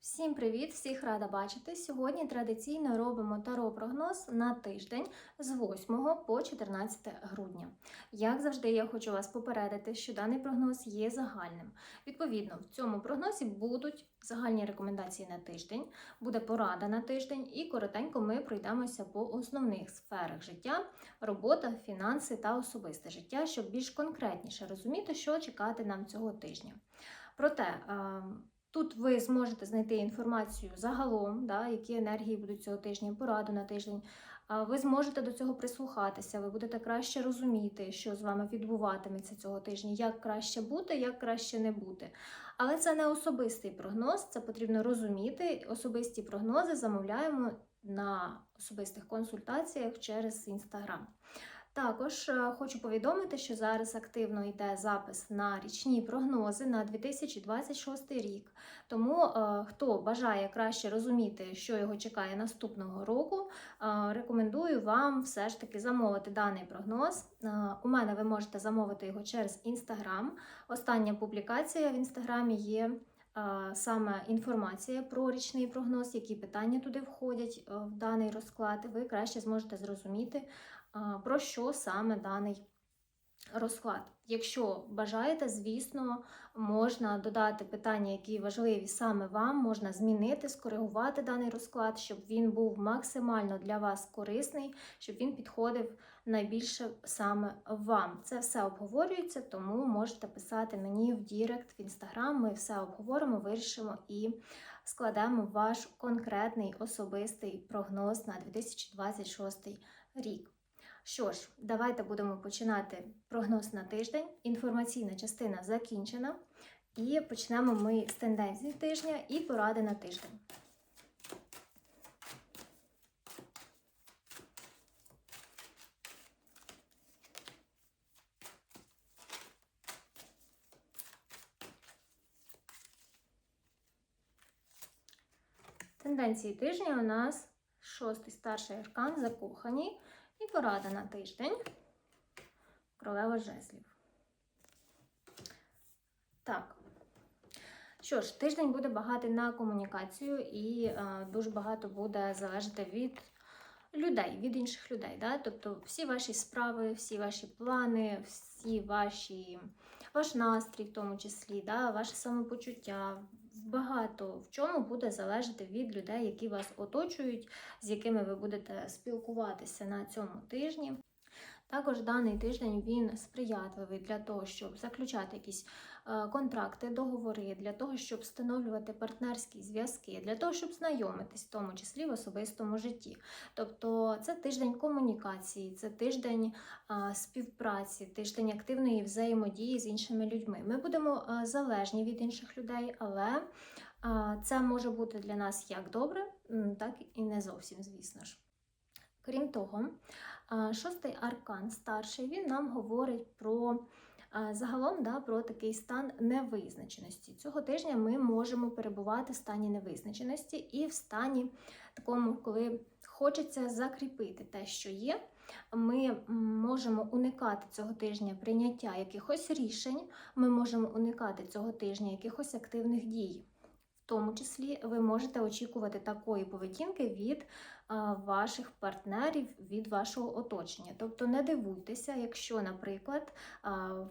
Всім привіт! Всіх рада бачити. Сьогодні традиційно робимо таро-прогноз на тиждень з 8 по 14 грудня. Як завжди, я хочу вас попередити, що даний прогноз є загальним. Відповідно, в цьому прогнозі будуть загальні рекомендації на тиждень, буде порада на тиждень, і коротенько ми пройдемося по основних сферах життя, робота, фінанси та особисте життя, щоб більш конкретніше розуміти, що чекати нам цього тижня. Проте. Тут ви зможете знайти інформацію загалом, да, які енергії будуть цього тижня, пораду на тиждень. Ви зможете до цього прислухатися, ви будете краще розуміти, що з вами відбуватиметься цього тижня, як краще бути, як краще не бути. Але це не особистий прогноз, це потрібно розуміти. Особисті прогнози замовляємо на особистих консультаціях через інстаграм. Також е, хочу повідомити, що зараз активно йде запис на річні прогнози на 2026 рік. Тому е, хто бажає краще розуміти, що його чекає наступного року, е, рекомендую вам все ж таки замовити даний прогноз. У мене ви можете замовити його через інстаграм. Остання публікація в інстаграмі є. Саме інформація про річний прогноз, які питання туди входять в даний розклад, ви краще зможете зрозуміти, про що саме даний розклад. Якщо бажаєте, звісно, можна додати питання, які важливі саме вам, можна змінити, скоригувати даний розклад, щоб він був максимально для вас корисний, щоб він підходив найбільше саме вам. Це все обговорюється, тому можете писати мені в Дірект, в інстаграм. Ми все обговоримо, вирішимо і складемо ваш конкретний особистий прогноз на 2026 рік. Що ж, давайте будемо починати прогноз на тиждень. Інформаційна частина закінчена. І почнемо ми з тенденцій тижня і поради на тиждень. Тенденції тижня у нас шостий старший аркан закохані і порада на тиждень. Королева жезлів. Так. Що ж, тиждень буде багатий на комунікацію, і е, дуже багато буде залежати від людей, від інших людей. Да? Тобто всі ваші справи, всі ваші плани, всі ваші, ваш настрій, в тому числі, да? ваше самопочуття. Багато в чому буде залежати від людей, які вас оточують, з якими ви будете спілкуватися на цьому тижні. Також даний тиждень він сприятливий для того, щоб заключати якісь е, контракти, договори, для того, щоб встановлювати партнерські зв'язки, для того, щоб знайомитись, в тому числі в особистому житті. Тобто це тиждень комунікації, це тиждень співпраці, тиждень активної взаємодії з іншими людьми. Ми будемо е, залежні від інших людей, але це може бути для нас як добре, так і не зовсім, звісно ж. Крім того, Шостий аркан старший він нам говорить про загалом да, про такий стан невизначеності. Цього тижня ми можемо перебувати в стані невизначеності і в стані такому, коли хочеться закріпити те, що є. Ми можемо уникати цього тижня прийняття якихось рішень, ми можемо уникати цього тижня якихось активних дій. В тому числі ви можете очікувати такої поведінки від ваших партнерів, від вашого оточення. Тобто не дивуйтеся, якщо, наприклад,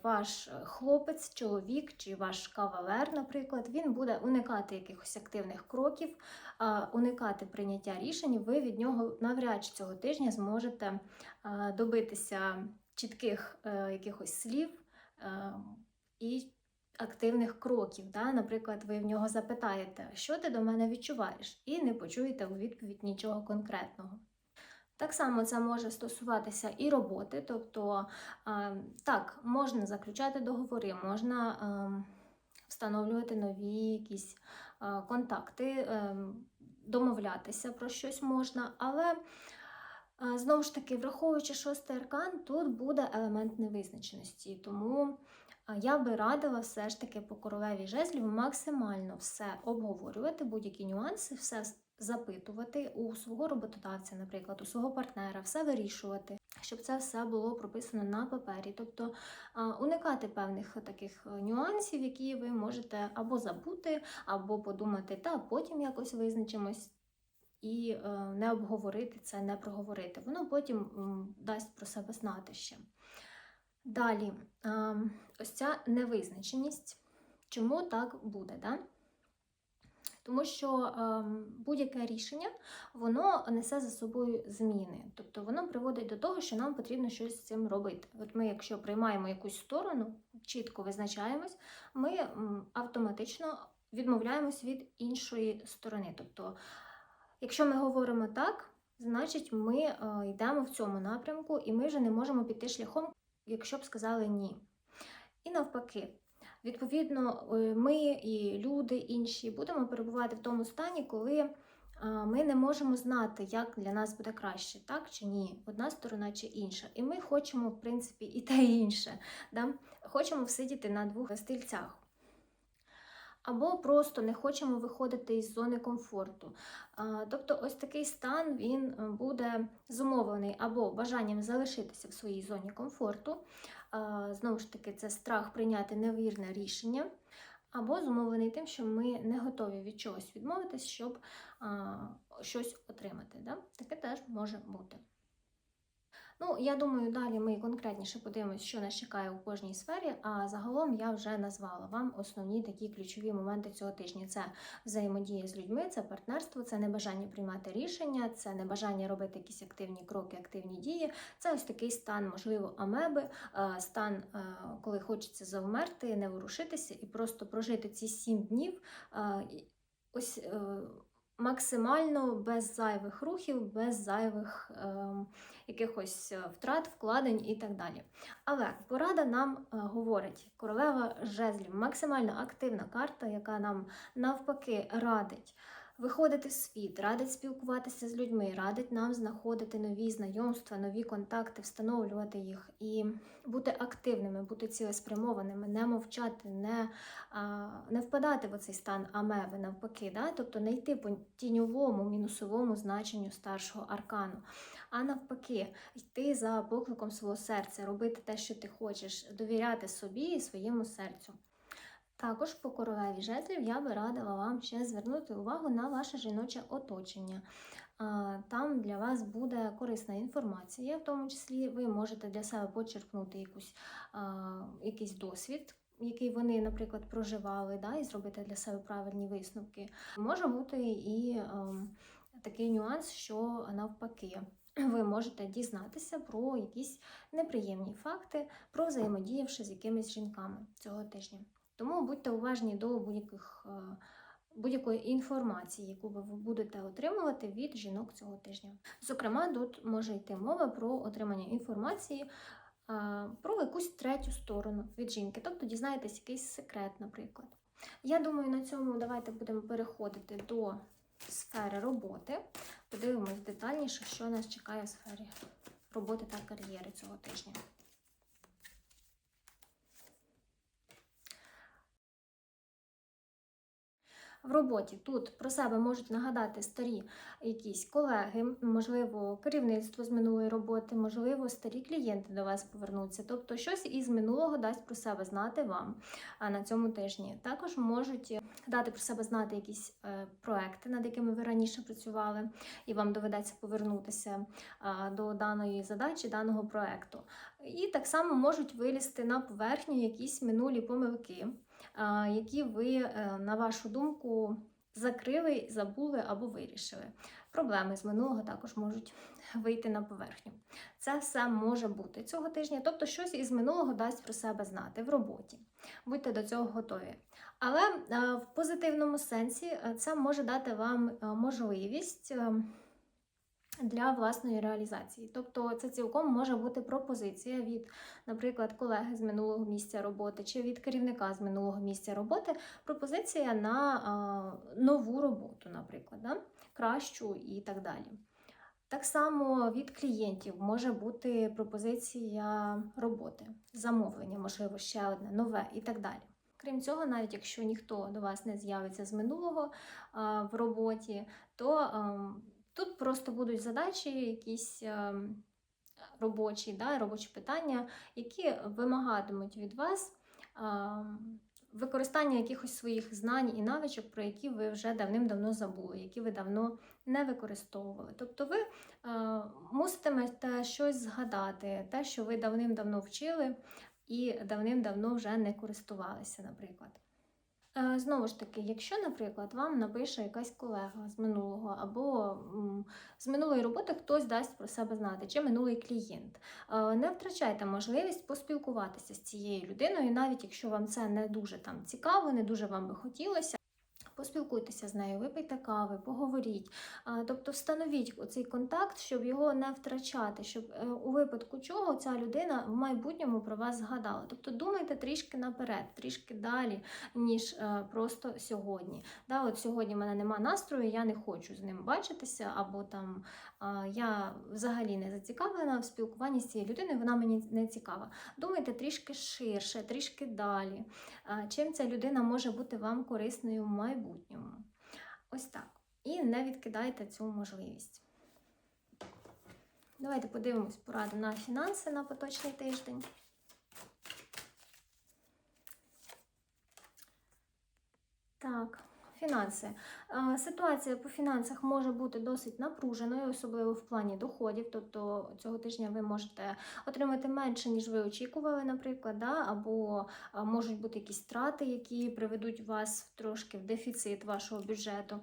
ваш хлопець, чоловік чи ваш кавалер, наприклад, він буде уникати якихось активних кроків, уникати прийняття рішень, ви від нього навряд чи цього тижня зможете добитися чітких е, якихось слів е, і активних кроків. Да? Наприклад, ви в нього запитаєте, що ти до мене відчуваєш, і не почуєте у відповідь нічого конкретного. Так само це може стосуватися і роботи, тобто так, можна заключати договори, можна е, встановлювати нові якісь контакти, е, домовлятися про щось можна, але знову ж таки, враховуючи шостий аркан, тут буде елемент невизначеності, тому Я би радила все ж таки по королеві жезлів максимально все обговорювати, будь-які нюанси, все запитувати у свого роботодавця, наприклад, у свого партнера, все вирішувати, щоб це все було прописано на папері. Тобто уникати певних таких е, нюансів, які ви можете або забути, або подумати, та потім якось визначимось. І е, не обговорити це, не проговорити. Воно потім дасть про себе знати ще. Далі, е, ось ця невизначеність. Чому так буде? Да? Тому що е, будь-яке рішення воно несе за собою зміни. Тобто воно приводить до того, що нам потрібно щось з цим робити. От ми, якщо приймаємо якусь сторону, чітко визначаємось, ми автоматично відмовляємось від іншої сторони. Тобто, якщо ми говоримо так, значить ми е, йдемо в цьому напрямку, і ми вже не можемо піти шляхом, якщо б сказали ні. І навпаки. Відповідно, е, ми і люди інші будемо перебувати в тому стані, коли е, ми не можемо знати, як для нас буде краще, так чи ні, одна сторона чи інша. І ми хочемо, в принципі, і те, і інше. Да? Хочемо всидіти на двох стільцях. Або просто не хочемо виходити із зони комфорту. Тобто, ось такий стан він е, буде зумовлений або бажанням залишитися в своїй зоні комфорту, знову ж таки, це страх прийняти невірне рішення, або зумовлений тим, що ми не готові від чогось відмовитись, щоб щось отримати. Таке теж може бути. Ну, я думаю, далі ми конкретніше подивимося, що нас чекає у кожній сфері. А загалом я вже назвала вам основні такі ключові моменти цього тижня: це взаємодія з людьми, це партнерство, це небажання приймати рішення, це небажання робити якісь активні кроки, активні дії. Це ось такий стан, можливо, амеби, е, стан, е, коли хочеться завмерти, не ворушитися і просто прожити ці сім днів. е, Ось максимально без зайвих рухів, без зайвих е, якихось е, втрат, вкладень і так далі. Але порада нам е, говорить королева жезлів, максимально активна карта, яка нам навпаки радить. Виходити в світ, радить спілкуватися з людьми, радить нам знаходити нові знайомства, нові контакти, встановлювати їх і бути активними, бути цілеспрямованими, не мовчати, не, а, не впадати в цей стан амеби, навпаки, да? тобто не йти по тіньовому, мінусовому значенню старшого аркану, а навпаки, йти за покликом свого серця, робити те, що ти хочеш, довіряти собі і своєму серцю. Також по королеві жезлів я би радила вам ще звернути увагу на ваше жіноче оточення. Там для вас буде корисна інформація, в тому числі ви можете для себе почерпнути якусь, якийсь досвід, який вони, наприклад, проживали, да, і зробити для себе правильні висновки. Може бути і такий нюанс, що навпаки. Ви можете дізнатися про якісь неприємні факти, про взаємодіявши з якимись жінками цього тижня. Тому будьте уважні до будь-яких е, будь-якої інформації, яку ви будете отримувати від жінок цього тижня. Зокрема, тут може йти мова про отримання інформації е, про якусь третю сторону від жінки, тобто дізнаєтесь якийсь секрет, наприклад. Я думаю, на цьому давайте будемо переходити до сфери роботи. Подивимось детальніше, що нас чекає в сфері роботи та кар'єри цього тижня. В роботі тут про себе можуть нагадати старі якісь колеги, можливо, керівництво з минулої роботи, можливо, старі клієнти до вас повернуться. Тобто щось із минулого дасть про себе знати вам на цьому тижні. Також можуть дати про себе знати якісь е, проекти, над якими ви раніше працювали, і вам доведеться повернутися до даної задачі, даного проекту. І так само можуть вилізти на поверхню якісь минулі помилки які ви, е, на вашу думку, закрили, забули або вирішили. Проблеми з минулого також можуть вийти на поверхню. Це все може бути цього тижня, тобто щось із минулого дасть про себе знати в роботі. Будьте до цього готові. Але е, в позитивному сенсі е, це може дати вам можливість для власної реалізації. Тобто це цілком може бути пропозиція від, наприклад, колеги з минулого місця роботи чи від керівника з минулого місця роботи, пропозиція на а, нову роботу, наприклад, да? кращу і так далі. Так само від клієнтів може бути пропозиція роботи, замовлення, можливо, ще одне, нове і так далі. Крім цього, навіть якщо ніхто до вас не з'явиться з минулого а, в роботі, то ем, тут просто будуть задачі, якісь ем, робочі, да, робочі питання, які вимагатимуть від вас ем, використання якихось своїх знань і навичок, про які ви вже давним-давно забули, які ви давно не використовували. Тобто ви е, муситимете щось згадати, те, що ви давним-давно вчили і давним-давно вже не користувалися, наприклад. Е, Знову ж таки, якщо, наприклад, вам напише якась колега з минулого, або з минулої роботи хтось дасть про себе знати, чи минулий клієнт, е, не втрачайте можливість поспілкуватися з цією людиною, навіть якщо вам це не дуже там цікаво, не дуже вам би хотілося. Поспілкуйтеся з нею, випийте кави, поговоріть. Тобто встановіть оцей контакт, щоб його не втрачати, щоб е, у випадку чого ця людина в майбутньому про вас згадала. Тобто думайте трішки наперед, трішки далі, ніж е, просто сьогодні. Да, от сьогодні в мене нема настрою, я не хочу з ним бачитися, або там я взагалі не зацікавлена в спілкуванні з цією людиною, вона мені не цікава. Думайте трішки ширше, трішки далі. Чим ця людина може бути вам корисною в майбутньому. Ось так. І не відкидайте цю можливість. Давайте подивимось пораду на фінанси на поточний тиждень. Так, фінанси. Ситуація по фінансах може бути досить напруженою, особливо в плані доходів. Тобто цього тижня ви можете отримати менше, ніж ви очікували, наприклад, да? або можуть бути якісь втрати, які приведуть вас трошки в дефіцит вашого бюджету.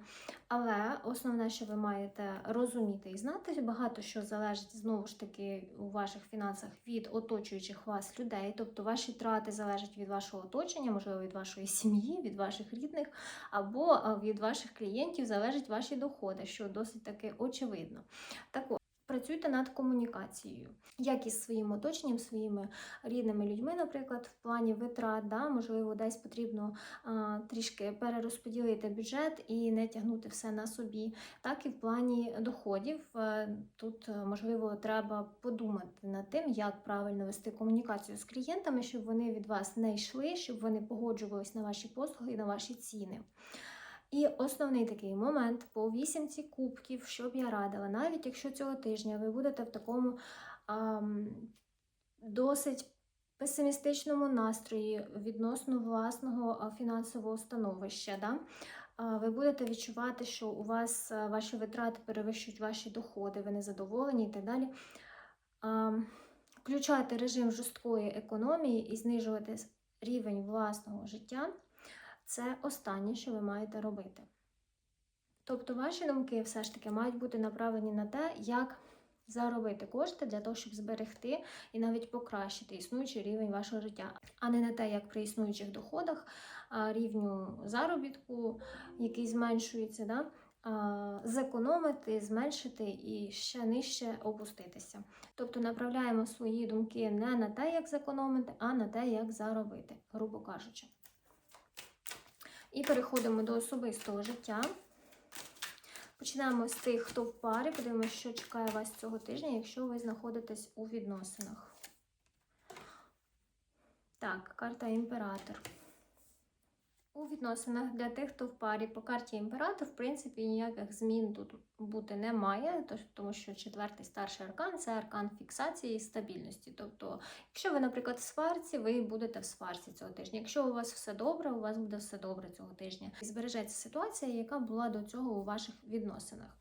Але основне, що ви маєте розуміти і знати, багато що залежить знову ж таки у ваших фінансах від оточуючих вас людей. Тобто ваші трати залежать від вашого оточення, можливо, від вашої сім'ї, від ваших рідних, або від ваших клієнтів залежать ваші доходи, що досить таки очевидно. Так от, Працюйте над комунікацією, як із своїм оточенням, своїми рідними людьми, наприклад, в плані витрат, да, можливо, десь потрібно а, трішки перерозподілити бюджет і не тягнути все на собі, так і в плані доходів. Е, Тут, е, можливо, треба подумати над тим, як правильно вести комунікацію з клієнтами, щоб вони від вас не йшли, щоб вони погоджувались на ваші послуги і на ваші ціни. І основний такий момент по вісімці кубків, що б я радила, навіть якщо цього тижня ви будете в такому ам, досить песимістичному настрої відносно власного фінансового становища, да? ви будете відчувати, що у вас ваші витрати перевищують ваші доходи, ви незадоволені і так далі. Включати режим жорсткої економії і знижувати рівень власного життя це останнє, що ви маєте робити. Тобто ваші думки все ж таки мають бути направлені на те, як заробити кошти для того, щоб зберегти і навіть покращити існуючий рівень вашого життя, а не на те, як при існуючих доходах рівню заробітку, який зменшується, да? зекономити, зменшити і ще нижче опуститися. Тобто направляємо свої думки не на те, як зекономити, а на те, як заробити, грубо кажучи. І переходимо до особистого життя. Починаємо з тих, хто в парі. Подивимося, що чекає вас цього тижня, якщо ви знаходитесь у відносинах. Так, карта імператор. У відносинах для тих, хто в парі по карті імператор, в принципі, ніяких змін тут бути не має, тому що четвертий старший аркан це аркан фіксації і стабільності. Тобто, якщо ви, наприклад, в сварці, ви будете в сварці цього тижня. Якщо у вас все добре, у вас буде все добре цього тижня. І збережеться ситуація, яка була до цього у ваших відносинах.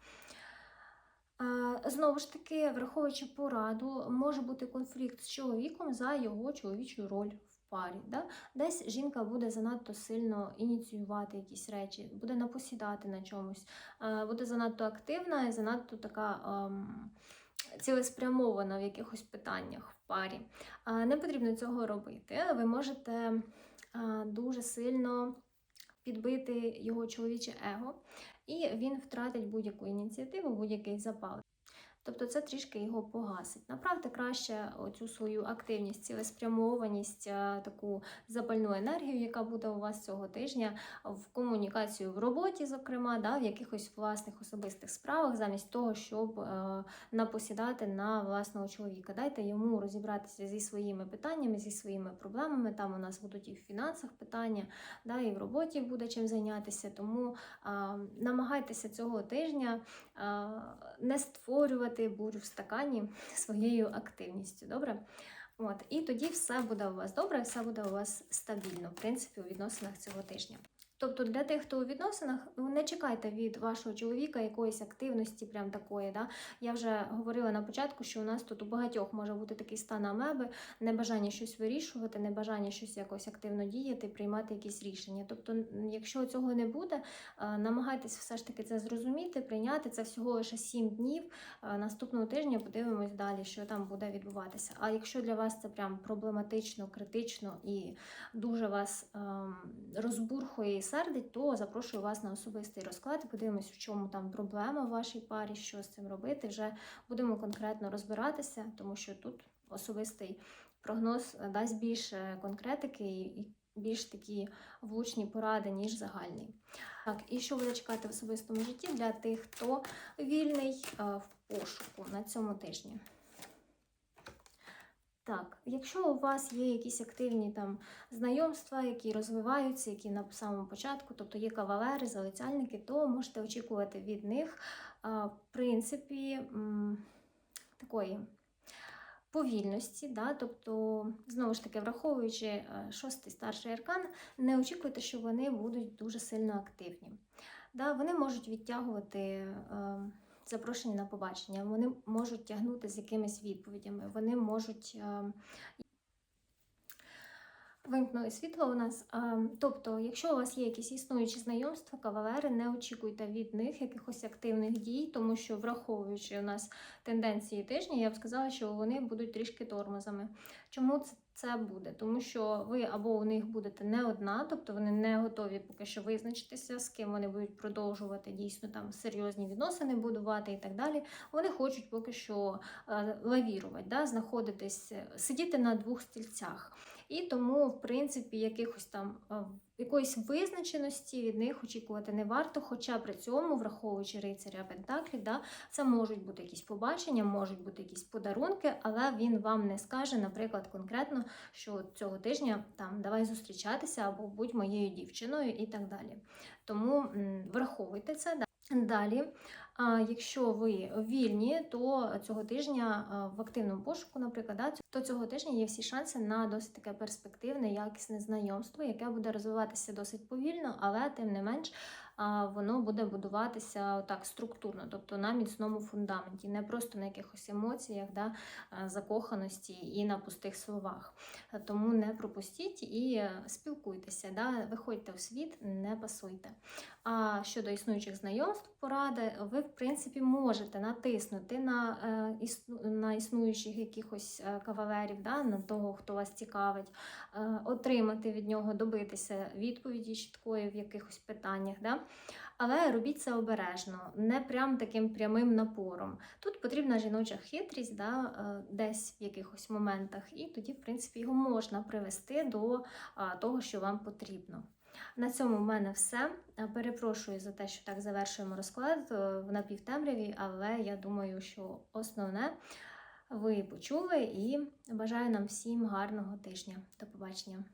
Знову ж таки, враховуючи пораду, може бути конфлікт з чоловіком за його чоловічу роль парі. Да? Десь жінка буде занадто сильно ініціювати якісь речі, буде напосідати на чомусь, буде занадто активна і занадто така ем, цілеспрямована в якихось питаннях в парі. Не потрібно цього робити. Ви можете дуже сильно підбити його чоловіче его, і він втратить будь-яку ініціативу, будь-який запал. Тобто це трішки його погасить. Направте краще оцю свою активність, цілеспрямованість, е, таку запальну енергію, яка буде у вас цього тижня, в комунікацію в роботі, зокрема, да, в якихось власних особистих справах, замість того, щоб е, напосідати на власного чоловіка. Дайте йому розібратися зі своїми питаннями, зі своїми проблемами. Там у нас будуть і в фінансах питання, да, і в роботі буде чим зайнятися. Тому а, намагайтеся цього тижня а, не створювати бурю в стакані своєю активністю. Добре? От, і тоді все буде у вас добре, все буде у вас стабільно, в принципі, у відносинах цього тижня. Тобто для тих, хто у відносинах, не чекайте від вашого чоловіка якоїсь активності, прям такої. Да? Я вже говорила на початку, що у нас тут у багатьох може бути такий стан амеби, небажання щось вирішувати, небажання щось якось активно діяти, приймати якісь рішення. Тобто, якщо цього не буде, е, намагайтесь все ж таки це зрозуміти, прийняти це всього лише 7 днів. Е, Наступного тижня подивимось далі, що там буде відбуватися. А якщо для вас це прям проблематично, критично і дуже вас ем, розбурхує сердить, то запрошую вас на особистий розклад подивимось, в чому там проблема в вашій парі, що з цим робити. Вже будемо конкретно розбиратися, тому що тут особистий прогноз дасть більше конкретики і більш такі влучні поради, ніж загальний. Так, і що буде чекати в особистому житті для тих, хто вільний е, в пошуку на цьому тижні. Так, якщо у вас є якісь активні там знайомства, які розвиваються, які на самому початку, тобто є кавалери, залицяльники, то можете очікувати від них, в принципі, такої повільності, да? тобто, знову ж таки, враховуючи е, шостий старший аркан, не очікуйте, що вони будуть дуже сильно активні. Да? Вони можуть відтягувати. Запрошені на побачення, вони можуть тягнути з якимись відповідями, вони можуть. Вимкнули світло у нас. Тобто, якщо у вас є якісь існуючі знайомства, кавалери, не очікуйте від них якихось активних дій, тому що, враховуючи у нас тенденції тижня, я б сказала, що вони будуть трішки тормозами. Чому це? Це буде, тому що ви або у них будете не одна, тобто вони не готові поки що визначитися, з ким вони будуть продовжувати дійсно там серйозні відносини будувати і так далі. Вони хочуть поки що е, лавірувати, да, знаходитись, сидіти на двох стільцях. І тому, в принципі, якихось там е, якоїсь визначеності від них очікувати не варто. Хоча при цьому, враховуючи рицаря Пентаклів, да, це можуть бути якісь побачення, можуть бути якісь подарунки, але він вам не скаже, наприклад, конкретно, що цього тижня там давай зустрічатися або будь моєю дівчиною і так далі. Тому враховуйте це. Да. Далі, якщо ви вільні, то цього тижня в активному пошуку, наприклад, то цього тижня є всі шанси на досить таке перспективне, якісне знайомство, яке буде розвиватися досить повільно, але тим не менш воно буде будуватися так структурно, тобто на міцному фундаменті, не просто на якихось емоціях, да, закоханості і на пустих словах. Тому не пропустіть і спілкуйтеся, да, виходьте в світ, не пасуйте. А щодо існуючих знайомств, поради, ви, в принципі, можете натиснути на, е, на існуючих якихось е, кавалерів, да, на того, хто вас цікавить, е, отримати від нього, добитися відповіді чіткої в якихось питаннях. Да? Але робіть це обережно, не прям таким прямим напором. Тут потрібна жіноча хитрість да, десь в якихось моментах, і тоді, в принципі, його можна привести до того, що вам потрібно. На цьому в мене все. Е, Перепрошую за те, що так завершуємо розклад е, в напівтемряві, але я думаю, що основне ви почули і бажаю нам всім гарного тижня. До побачення.